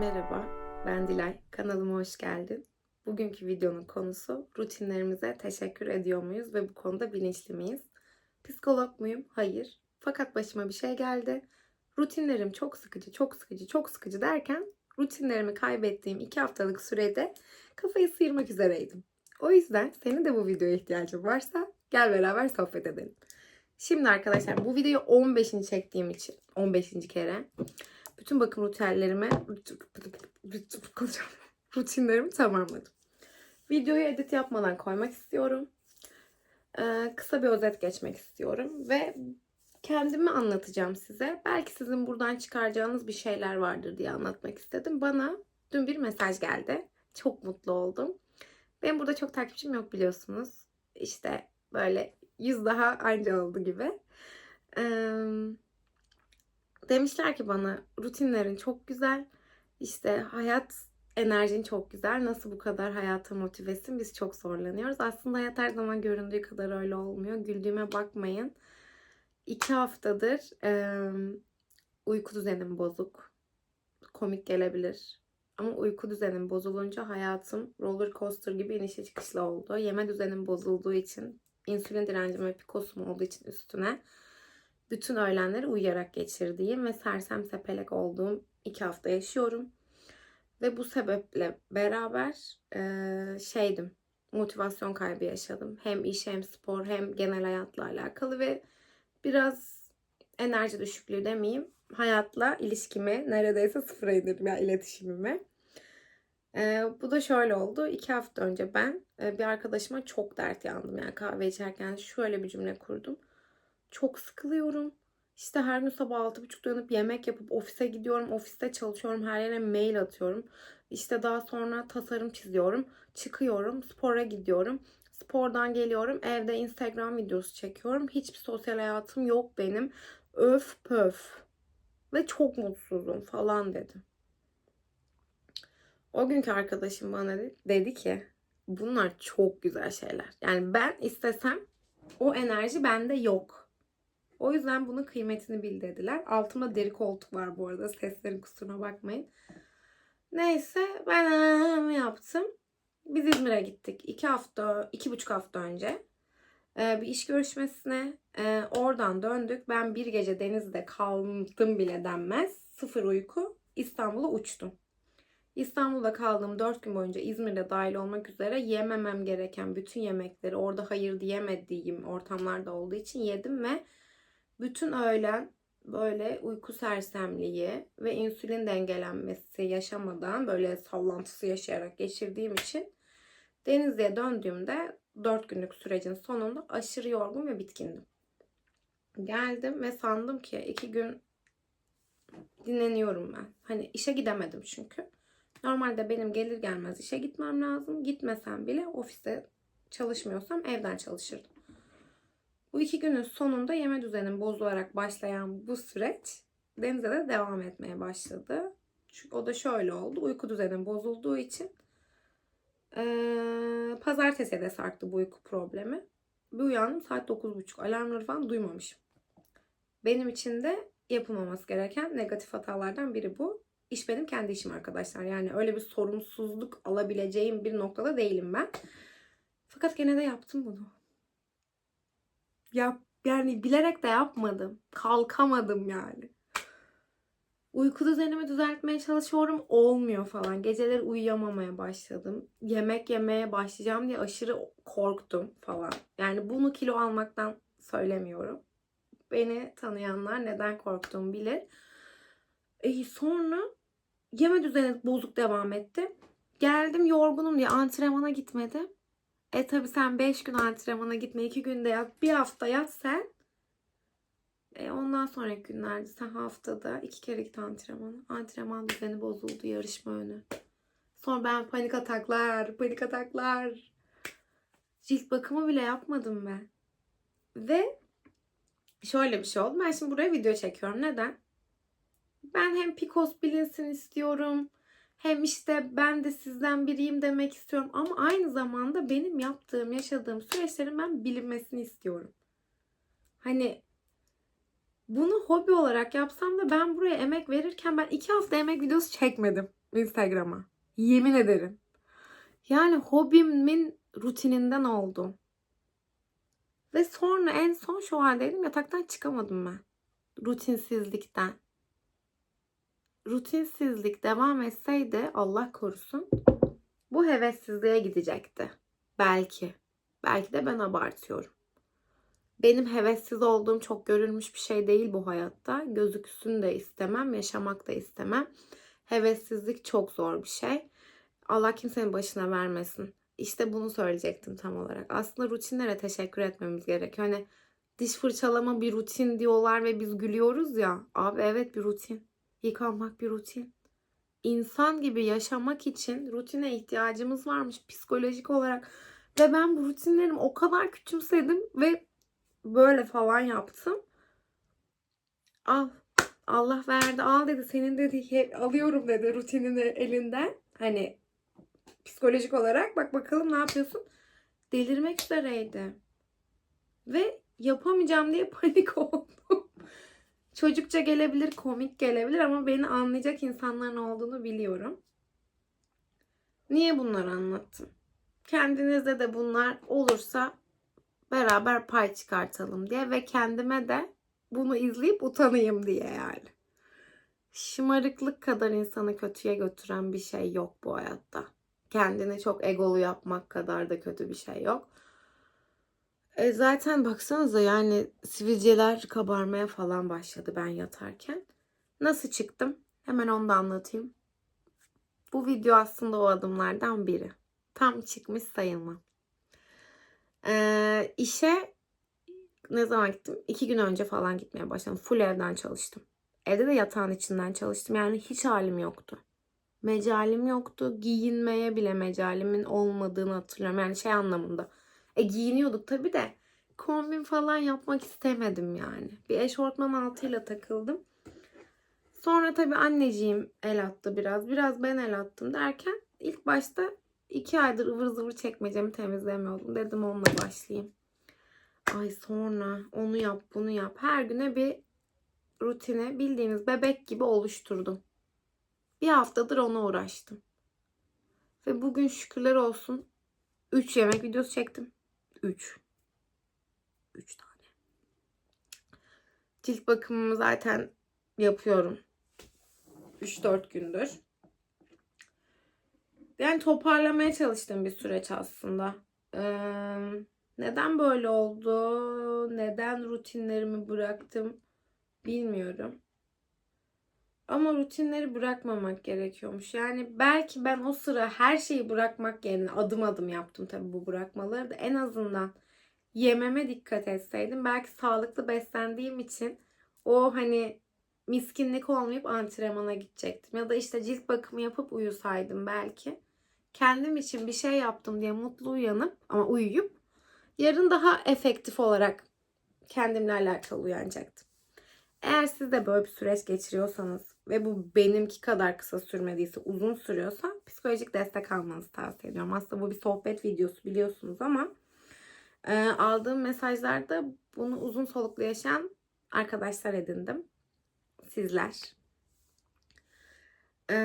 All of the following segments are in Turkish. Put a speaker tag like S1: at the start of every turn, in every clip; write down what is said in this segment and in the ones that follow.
S1: Merhaba, ben Dilay. Kanalıma hoş geldin. Bugünkü videonun konusu rutinlerimize teşekkür ediyor muyuz ve bu konuda bilinçli miyiz? Psikolog muyum? Hayır. Fakat başıma bir şey geldi. Rutinlerim çok sıkıcı, çok sıkıcı, çok sıkıcı derken rutinlerimi kaybettiğim iki haftalık sürede kafayı sıyırmak üzereydim. O yüzden senin de bu videoya ihtiyacın varsa gel beraber sohbet edelim. Şimdi arkadaşlar bu videoyu 15. çektiğim için 15. kere bütün bakım rutinlerime rutinlerimi tamamladım. Videoyu edit yapmadan koymak istiyorum. Ee, kısa bir özet geçmek istiyorum ve kendimi anlatacağım size. Belki sizin buradan çıkaracağınız bir şeyler vardır diye anlatmak istedim. Bana dün bir mesaj geldi. Çok mutlu oldum. Benim burada çok takipçim yok biliyorsunuz. İşte böyle yüz daha anca oldu gibi. Demişler ki bana rutinlerin çok güzel. İşte hayat enerjin çok güzel. Nasıl bu kadar hayata motivesin? Biz çok zorlanıyoruz. Aslında hayat her zaman göründüğü kadar öyle olmuyor. Güldüğüme bakmayın. İki haftadır e, uyku düzenim bozuk. Komik gelebilir. Ama uyku düzenim bozulunca hayatım roller coaster gibi inişe çıkışlı oldu. Yeme düzenim bozulduğu için, insülin direncim ve pikosum olduğu için üstüne bütün öğlenleri uyuyarak geçirdiğim ve sersem sepelek olduğum iki hafta yaşıyorum. Ve bu sebeple beraber e, şeydim, motivasyon kaybı yaşadım. Hem iş hem spor hem genel hayatla alakalı ve biraz enerji düşüklüğü demeyeyim. Hayatla ilişkimi neredeyse sıfıra indirdim ya yani iletişimimi. E, bu da şöyle oldu. İki hafta önce ben e, bir arkadaşıma çok dert yandım. Yani kahve içerken şöyle bir cümle kurdum. Çok sıkılıyorum. İşte her gün sabah 6.30'da uyanıp yemek yapıp ofise gidiyorum. Ofiste çalışıyorum. Her yere mail atıyorum. İşte daha sonra tasarım çiziyorum. Çıkıyorum. Spora gidiyorum. Spordan geliyorum. Evde Instagram videosu çekiyorum. Hiçbir sosyal hayatım yok benim. Öf pöf. Ve çok mutsuzum falan dedim. O günkü arkadaşım bana dedi ki bunlar çok güzel şeyler. Yani ben istesem o enerji bende yok. O yüzden bunun kıymetini bil dediler. Altımda deri koltuk var bu arada. Seslerin kusuruna bakmayın. Neyse ben yaptım. Biz İzmir'e gittik. iki hafta, iki buçuk hafta önce. Bir iş görüşmesine. Oradan döndük. Ben bir gece denizde kaldım bile denmez. Sıfır uyku. İstanbul'a uçtum. İstanbul'da kaldığım 4 gün boyunca İzmir'de dahil olmak üzere yememem gereken bütün yemekleri orada hayır diyemediğim ortamlarda olduğu için yedim ve bütün öğlen böyle uyku sersemliği ve insülin dengelenmesi yaşamadan böyle sallantısı yaşayarak geçirdiğim için Denizli'ye döndüğümde 4 günlük sürecin sonunda aşırı yorgun ve bitkindim. Geldim ve sandım ki 2 gün dinleniyorum ben. Hani işe gidemedim çünkü. Normalde benim gelir gelmez işe gitmem lazım. Gitmesem bile ofiste çalışmıyorsam evden çalışırdım. Bu iki günün sonunda yeme düzenim bozularak başlayan bu süreç denize de devam etmeye başladı. Çünkü o da şöyle oldu. Uyku düzenim bozulduğu için ee, pazartesiye de sarktı bu uyku problemi. Bir uyandım saat 9.30. Alarmları falan duymamışım. Benim için de yapılmaması gereken negatif hatalardan biri bu. İş benim kendi işim arkadaşlar. Yani öyle bir sorumsuzluk alabileceğim bir noktada değilim ben. Fakat gene de yaptım bunu. Yap, yani bilerek de yapmadım. Kalkamadım yani. Uyku düzenimi düzeltmeye çalışıyorum. Olmuyor falan. Geceleri uyuyamamaya başladım. Yemek yemeye başlayacağım diye aşırı korktum falan. Yani bunu kilo almaktan söylemiyorum. Beni tanıyanlar neden korktuğumu bilir. E sonra yeme düzeni bozuk devam etti. Geldim yorgunum diye antrenmana gitmedim. E tabi sen 5 gün antrenmana gitme, 2 günde yat, bir hafta yat sen. E ondan sonraki günlerde sen haftada 2 kere git antrenmana. Antrenman düzeni bozuldu yarışma önü. Sonra ben panik ataklar, panik ataklar. Cilt bakımı bile yapmadım ben. Ve şöyle bir şey oldu. Ben şimdi buraya video çekiyorum. Neden? Ben hem Picos bilinsin istiyorum. Hem işte ben de sizden biriyim demek istiyorum. Ama aynı zamanda benim yaptığım, yaşadığım süreçlerin ben bilinmesini istiyorum. Hani Bunu hobi olarak yapsam da ben buraya emek verirken ben iki hafta emek videosu çekmedim Instagram'a. Yemin ederim. Yani hobimin rutininden oldum. Ve sonra en son şu haldeydim yataktan çıkamadım ben. Rutinsizlikten. Rutinsizlik devam etseydi Allah korusun bu hevessizliğe gidecekti. Belki. Belki de ben abartıyorum. Benim hevessiz olduğum çok görülmüş bir şey değil bu hayatta. Gözüksün de istemem, yaşamak da istemem. Hevessizlik çok zor bir şey. Allah kimsenin başına vermesin. İşte bunu söyleyecektim tam olarak. Aslında rutinlere teşekkür etmemiz gerekiyor. Hani diş fırçalama bir rutin diyorlar ve biz gülüyoruz ya. Abi evet bir rutin. Yıkanmak bir rutin. İnsan gibi yaşamak için rutine ihtiyacımız varmış psikolojik olarak. Ve ben bu rutinlerimi o kadar küçümsedim ve böyle falan yaptım. Al. Allah verdi. Al dedi. Senin dedi alıyorum dedi rutinini elinden. Hani psikolojik olarak bak bakalım ne yapıyorsun. Delirmek üzereydi. Ve yapamayacağım diye panik oldum. Çocukça gelebilir, komik gelebilir ama beni anlayacak insanların olduğunu biliyorum. Niye bunları anlattım? Kendinizde de bunlar olursa beraber pay çıkartalım diye ve kendime de bunu izleyip utanayım diye yani. Şımarıklık kadar insanı kötüye götüren bir şey yok bu hayatta. Kendini çok egolu yapmak kadar da kötü bir şey yok. E zaten baksanıza yani sivilceler kabarmaya falan başladı ben yatarken. Nasıl çıktım? Hemen onu da anlatayım. Bu video aslında o adımlardan biri. Tam çıkmış sayılmam. Ee, işe ne zaman gittim? İki gün önce falan gitmeye başladım. Full evden çalıştım. Evde de yatağın içinden çalıştım. Yani hiç halim yoktu. Mecalim yoktu. Giyinmeye bile mecalimin olmadığını hatırlıyorum. Yani şey anlamında. E giyiniyorduk tabii de kombin falan yapmak istemedim yani. Bir eşortman altıyla takıldım. Sonra tabii anneciğim el attı biraz. Biraz ben el attım derken ilk başta iki aydır ıvır zıvır çekmecemi temizlemiyordum. Dedim onunla başlayayım. Ay sonra onu yap bunu yap. Her güne bir rutine bildiğiniz bebek gibi oluşturdum. Bir haftadır ona uğraştım. Ve bugün şükürler olsun 3 yemek videosu çektim. 3. 3 tane. Cilt bakımımı zaten yapıyorum. 3-4 gündür. Yani toparlamaya çalıştığım bir süreç aslında. Ee, neden böyle oldu? Neden rutinlerimi bıraktım? Bilmiyorum. Ama rutinleri bırakmamak gerekiyormuş. Yani belki ben o sıra her şeyi bırakmak yerine adım adım yaptım tabii bu bırakmaları da en azından yememe dikkat etseydim belki sağlıklı beslendiğim için o hani miskinlik olmayıp antrenmana gidecektim. Ya da işte cilt bakımı yapıp uyusaydım belki. Kendim için bir şey yaptım diye mutlu uyanıp ama uyuyup yarın daha efektif olarak kendimle alakalı uyanacaktım. Eğer siz de böyle bir süreç geçiriyorsanız ve bu benimki kadar kısa sürmediyse uzun sürüyorsa psikolojik destek almanızı tavsiye ediyorum. Aslında bu bir sohbet videosu biliyorsunuz ama e, aldığım mesajlarda bunu uzun soluklu yaşayan arkadaşlar edindim. Sizler. E,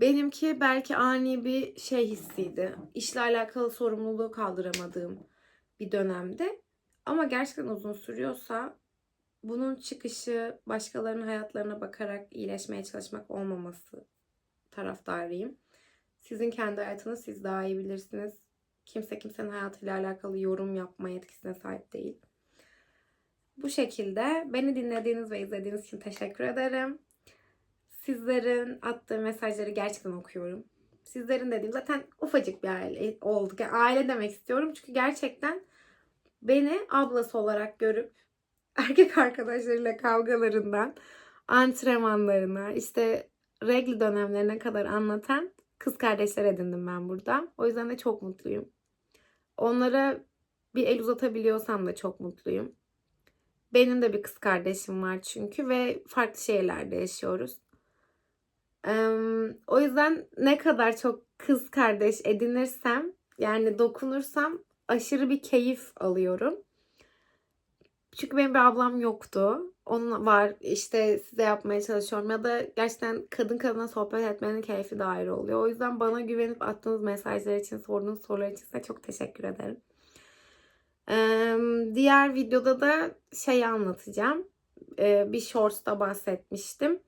S1: benimki belki ani bir şey hissiydi. İşle alakalı sorumluluğu kaldıramadığım bir dönemde. Ama gerçekten uzun sürüyorsa bunun çıkışı başkalarının hayatlarına bakarak iyileşmeye çalışmak olmaması taraftarıyım. Sizin kendi hayatınız siz daha iyi bilirsiniz. Kimse kimsenin hayatıyla alakalı yorum yapma yetkisine sahip değil. Bu şekilde beni dinlediğiniz ve izlediğiniz için teşekkür ederim. Sizlerin attığı mesajları gerçekten okuyorum. Sizlerin dediğim zaten ufacık bir aile olduk. Yani aile demek istiyorum çünkü gerçekten beni ablası olarak görüp erkek arkadaşlarıyla kavgalarından antrenmanlarına işte regl dönemlerine kadar anlatan kız kardeşler edindim ben burada. O yüzden de çok mutluyum. Onlara bir el uzatabiliyorsam da çok mutluyum. Benim de bir kız kardeşim var çünkü ve farklı şehirlerde yaşıyoruz. O yüzden ne kadar çok kız kardeş edinirsem yani dokunursam aşırı bir keyif alıyorum. Çünkü benim bir ablam yoktu. onun var işte size yapmaya çalışıyorum ya da gerçekten kadın kadına sohbet etmenin keyfi de ayrı oluyor. O yüzden bana güvenip attığınız mesajlar için, sorduğunuz sorular için size çok teşekkür ederim. Ee, diğer videoda da şeyi anlatacağım. Ee, bir shorts'ta bahsetmiştim.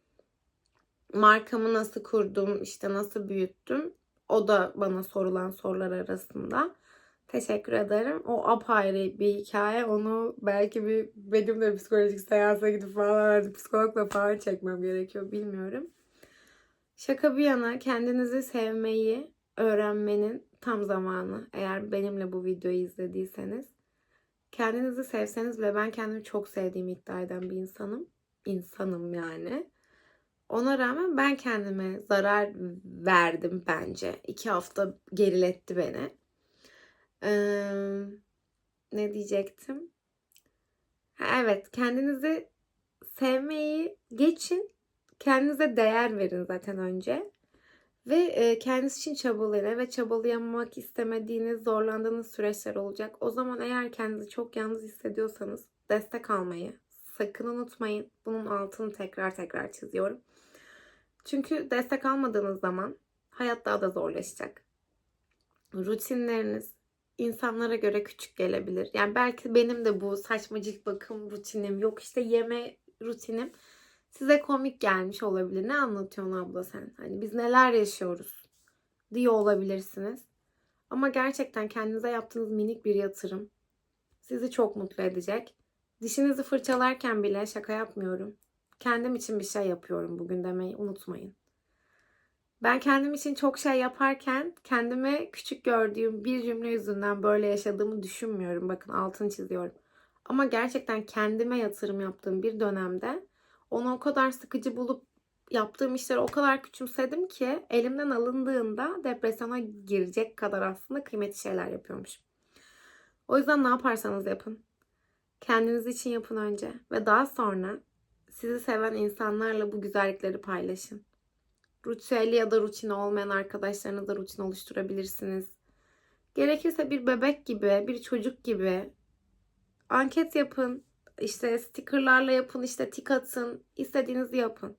S1: Markamı nasıl kurdum, işte nasıl büyüttüm. O da bana sorulan sorular arasında. Teşekkür ederim. O apayrı bir hikaye. Onu belki bir benim de psikolojik seansa gidip falan psikologla falan çekmem gerekiyor. Bilmiyorum. Şaka bir yana kendinizi sevmeyi öğrenmenin tam zamanı. Eğer benimle bu videoyu izlediyseniz. Kendinizi sevseniz bile ben kendimi çok sevdiğimi iddia eden bir insanım. İnsanım yani. Ona rağmen ben kendime zarar verdim bence. İki hafta geriletti beni. Ne diyecektim? Evet, kendinizi sevmeyi geçin. Kendinize değer verin zaten önce. Ve e, kendiniz için çabalayın. Evet çabalayamamak istemediğiniz, zorlandığınız süreçler olacak. O zaman eğer kendinizi çok yalnız hissediyorsanız destek almayı sakın unutmayın. Bunun altını tekrar tekrar çiziyorum. Çünkü destek almadığınız zaman hayat daha da zorlaşacak. Rutinleriniz insanlara göre küçük gelebilir. Yani belki benim de bu saçma bakım rutinim yok işte yeme rutinim size komik gelmiş olabilir. Ne anlatıyorsun abla sen? Hani biz neler yaşıyoruz diye olabilirsiniz. Ama gerçekten kendinize yaptığınız minik bir yatırım sizi çok mutlu edecek. Dişinizi fırçalarken bile şaka yapmıyorum. Kendim için bir şey yapıyorum bugün demeyi unutmayın. Ben kendim için çok şey yaparken kendime küçük gördüğüm bir cümle yüzünden böyle yaşadığımı düşünmüyorum. Bakın altını çiziyorum. Ama gerçekten kendime yatırım yaptığım bir dönemde onu o kadar sıkıcı bulup yaptığım işleri o kadar küçümsedim ki elimden alındığında depresyona girecek kadar aslında kıymetli şeyler yapıyormuş. O yüzden ne yaparsanız yapın. Kendiniz için yapın önce ve daha sonra sizi seven insanlarla bu güzellikleri paylaşın. Ritüeli ya da rutini olmayan arkadaşlarınızla rutin oluşturabilirsiniz. Gerekirse bir bebek gibi, bir çocuk gibi anket yapın. İşte stickerlarla yapın, işte tik atın, istediğinizi yapın.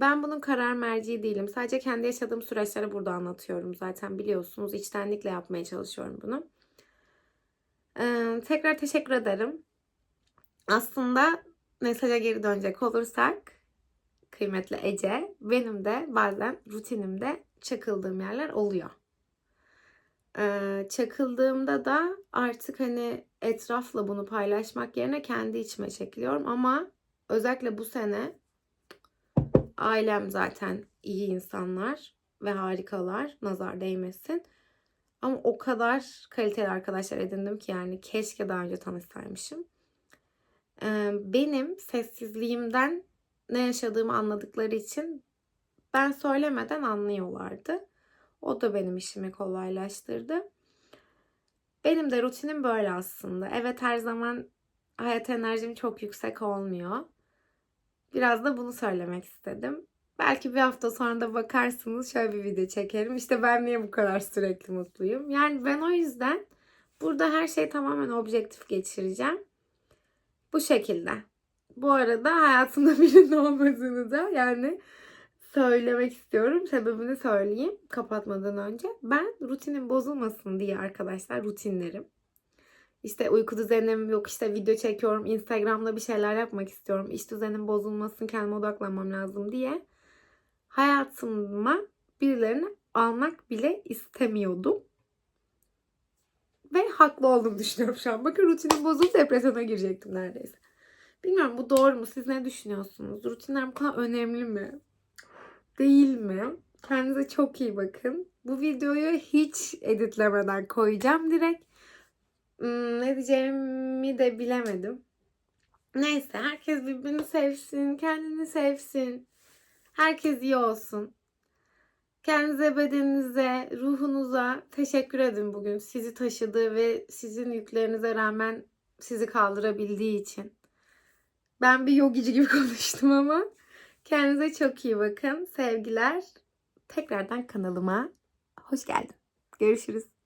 S1: Ben bunun karar merci değilim. Sadece kendi yaşadığım süreçleri burada anlatıyorum. Zaten biliyorsunuz içtenlikle yapmaya çalışıyorum bunu. Ee, tekrar teşekkür ederim. Aslında mesaja geri dönecek olursak kıymetli Ece benim de bazen rutinimde çakıldığım yerler oluyor. Ee, çakıldığımda da artık hani etrafla bunu paylaşmak yerine kendi içime çekiliyorum ama özellikle bu sene ailem zaten iyi insanlar ve harikalar nazar değmesin. Ama o kadar kaliteli arkadaşlar edindim ki yani keşke daha önce tanışsaymışım. Ee, benim sessizliğimden ne yaşadığımı anladıkları için ben söylemeden anlıyorlardı. O da benim işimi kolaylaştırdı. Benim de rutinim böyle aslında. Evet her zaman hayat enerjim çok yüksek olmuyor. Biraz da bunu söylemek istedim. Belki bir hafta sonra da bakarsınız şöyle bir video çekerim. İşte ben niye bu kadar sürekli mutluyum. Yani ben o yüzden burada her şeyi tamamen objektif geçireceğim. Bu şekilde. Bu arada hayatımda birinin olmadığını da yani söylemek istiyorum. Sebebini söyleyeyim kapatmadan önce. Ben rutinim bozulmasın diye arkadaşlar rutinlerim. İşte uyku düzenim yok işte video çekiyorum Instagram'da bir şeyler yapmak istiyorum. İş düzenim bozulmasın kendime odaklanmam lazım diye hayatıma birilerini almak bile istemiyordum. Ve haklı olduğumu düşünüyorum şu an. Bakın rutinim bozuldu depresyona girecektim neredeyse. Bilmiyorum bu doğru mu? Siz ne düşünüyorsunuz? Rutinler bu kadar önemli mi? Değil mi? Kendinize çok iyi bakın. Bu videoyu hiç editlemeden koyacağım direkt. Hmm, ne diyeceğimi de bilemedim. Neyse herkes birbirini sevsin, kendini sevsin. Herkes iyi olsun. Kendinize, bedeninize, ruhunuza teşekkür edin bugün. Sizi taşıdığı ve sizin yüklerinize rağmen sizi kaldırabildiği için. Ben bir yogici gibi konuştum ama kendinize çok iyi bakın. Sevgiler. Tekrardan kanalıma hoş geldin. Görüşürüz.